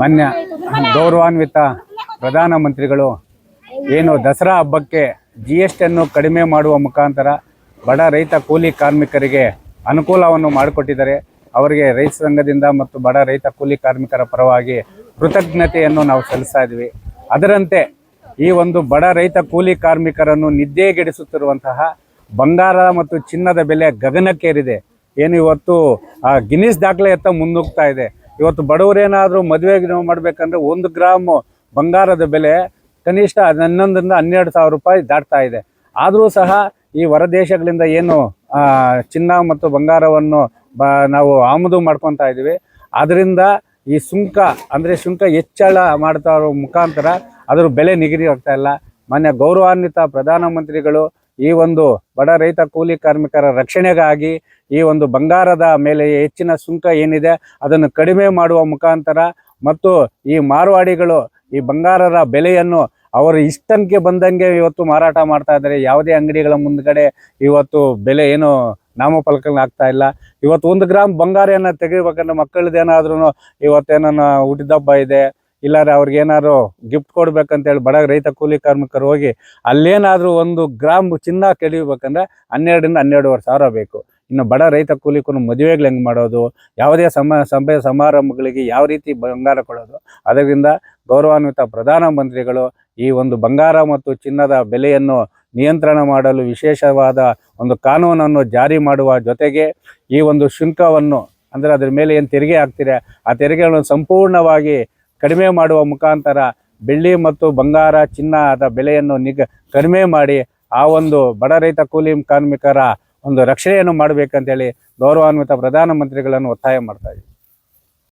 ಮಾನ್ಯ ಗೌರವಾನ್ವಿತ ಪ್ರಧಾನಮಂತ್ರಿಗಳು, ಏನು ದಸರಾ ಹಬ್ಬಕ್ಕೆ ಜಿ ಎಸ್ ಟಿಯನ್ನು ಕಡಿಮೆ ಮಾಡುವ ಮುಖಾಂತರ ಬಡ ರೈತ ಕೂಲಿ ಕಾರ್ಮಿಕರಿಗೆ ಅನುಕೂಲವನ್ನು ಮಾಡಿಕೊಟ್ಟಿದ್ದಾರೆ. ಅವರಿಗೆ ರೈತ ಸಂಘದಿಂದ ಮತ್ತು ಬಡ ರೈತ ಕೂಲಿ ಕಾರ್ಮಿಕರ ಪರವಾಗಿ ಕೃತಜ್ಞತೆಯನ್ನು ನಾವು ಸಲ್ಲಿಸ್ತಾ ಇದ್ವಿ ಅದರಂತೆ ಈ ಒಂದು ಬಡ ರೈತ ಕೂಲಿ ಕಾರ್ಮಿಕರನ್ನು ನಿದ್ದೆಗೆಡಿಸುತ್ತಿರುವಂತಹ ಬಂಗಾರ ಮತ್ತು ಚಿನ್ನದ ಬೆಲೆ ಗಗನಕ್ಕೇರಿದೆ. ಏನು ಇವತ್ತು ಆ ಗಿನ್ನಿಸ್ ದಾಖಲೆ ಎತ್ತ ಮುನ್ನುಗ್ತಾ ಇದೆ. ಇವತ್ತು ಬಡವರೇನಾದರೂ ಮದುವೆ ಮಾಡಬೇಕಂದ್ರೆ ಒಂದು ಗ್ರಾಮ್ ಬಂಗಾರದ ಬೆಲೆ ಕನಿಷ್ಠ ಹನ್ನೊಂದರಿಂದ ಹನ್ನೆರಡು ಸಾವಿರ ರೂಪಾಯಿ ದಾಟ್ತಾ ಇದೆ. ಆದರೂ ಸಹ ಈ ಹೊರದೇಶಗಳಿಂದ ಏನು ಚಿನ್ನ ಮತ್ತು ಬಂಗಾರವನ್ನು ಬ, ನಾವು ಆಮದು ಮಾಡ್ಕೊತಾ ಇದ್ದೀವಿ. ಅದರಿಂದ ಈ ಸುಂಕ, ಅಂದರೆ ಸುಂಕ ಹೆಚ್ಚಳ ಮಾಡ್ತಾ ಇರೋ ಮುಖಾಂತರ ಅದರ ಬೆಲೆ ನಿಗದಿ ಆಗ್ತಾ ಇಲ್ಲ. ಮಾನ್ಯ ಗೌರವಾನ್ವಿತ ಪ್ರಧಾನಮಂತ್ರಿಗಳು ಈ ಒಂದು ಬಡ ರೈತ ಕೂಲಿ ಕಾರ್ಮಿಕರ ರಕ್ಷಣೆಗಾಗಿ ಈ ಒಂದು ಬಂಗಾರದ ಮೇಲೆ ಹೆಚ್ಚಿನ ಸುಂಕ ಏನಿದೆ ಅದನ್ನು ಕಡಿಮೆ ಮಾಡುವ ಮುಖಾಂತರ ಮತ್ತು ಈ ಮಾರ್ವಾಡಿಗಳು ಈ ಬಂಗಾರದ ಬೆಲೆಯನ್ನು ಅವರು ಇಷ್ಟಂಗೆ ಬಂದಂಗೆ ಇವತ್ತು ಮಾರಾಟ ಮಾಡ್ತಾ ಇದ್ದಾರೆ. ಯಾವುದೇ ಅಂಗಡಿಗಳ ಮುಂದ್ಗಡೆ ಇವತ್ತು ಬೆಲೆ ಏನು ನಾಮಫಲಕಗಳನ್ನ ಆಗ್ತಾ ಇಲ್ಲ. ಇವತ್ತು ಒಂದು ಗ್ರಾಮ್ ಬಂಗಾರನ ತೆಗಿಬೇಕಂದ್ರೆ ಮಕ್ಕಳದ್ದೇನಾದ್ರೂ ಇವತ್ತೇನ ಹುಟ್ಟಿದಬ್ಬ ಇದೆ. ಇಲ್ಲಾರೆ ಅವ್ರಿಗೆ ಏನಾದ್ರು ಗಿಫ್ಟ್ ಕೊಡ್ಬೇಕಂತೇಳಿ ಬಡ ರೈತ ಕೂಲಿ ಕಾರ್ಮಿಕರು ಹೋಗಿ ಅಲ್ಲೇನಾದರೂ ಒಂದು ಗ್ರಾಮ್ ಚಿನ್ನ ಕೆಡಿಬೇಕಂದ್ರೆ ಹನ್ನೆರಡರಿಂದ ಹನ್ನೆರಡುವರೆ ಸಾವಿರ ಬೇಕು. ಇನ್ನು ಬಡ ರೈತ ಕೂಲಿಕರು ಮದುವೆಗಳು ಹೆಂಗೆ ಮಾಡೋದು? ಯಾವುದೇ ಸಮ ಸಭೆ ಸಮಾರಂಭಗಳಿಗೆ ಯಾವ ರೀತಿ ಬಂಗಾರ ಕೊಡೋದು? ಅದರಿಂದ ಗೌರವಾನ್ವಿತ ಪ್ರಧಾನಮಂತ್ರಿಗಳು ಈ ಒಂದು ಬಂಗಾರ ಮತ್ತು ಚಿನ್ನದ ಬೆಲೆಯನ್ನು ನಿಯಂತ್ರಣ ಮಾಡಲು ವಿಶೇಷವಾದ ಒಂದು ಕಾನೂನನ್ನು ಜಾರಿ ಮಾಡುವ ಜೊತೆಗೆ ಈ ಒಂದು ಶುಲ್ಕವನ್ನು ಅಂದರೆ ಅದರ ಮೇಲೆ ಏನು ತೆರಿಗೆ ಹಾಕ್ತೀರಾ? ಆ ತೆರಿಗೆಗಳನ್ನು ಸಂಪೂರ್ಣವಾಗಿ ಕಡಿಮೆ ಮಾಡುವ ಮುಖಾಂತರ ಬೆಳ್ಳಿ ಮತ್ತು ಬಂಗಾರ ಚಿನ್ನದ ಬೆಲೆಯನ್ನು ನಿಗ ಕಡಿಮೆ ಮಾಡಿ ಆ ಒಂದು ಬಡ ರೈತ ಕೂಲಿ ಕಾರ್ಮಿಕರ ಒಂದು ರಕ್ಷಣೆಯನ್ನು ಮಾಡಬೇಕಂತೇಳಿ ಗೌರವಾನ್ವಿತ ಪ್ರಧಾನಮಂತ್ರಿಗಳನ್ನು ಒತ್ತಾಯ ಮಾಡ್ತಾ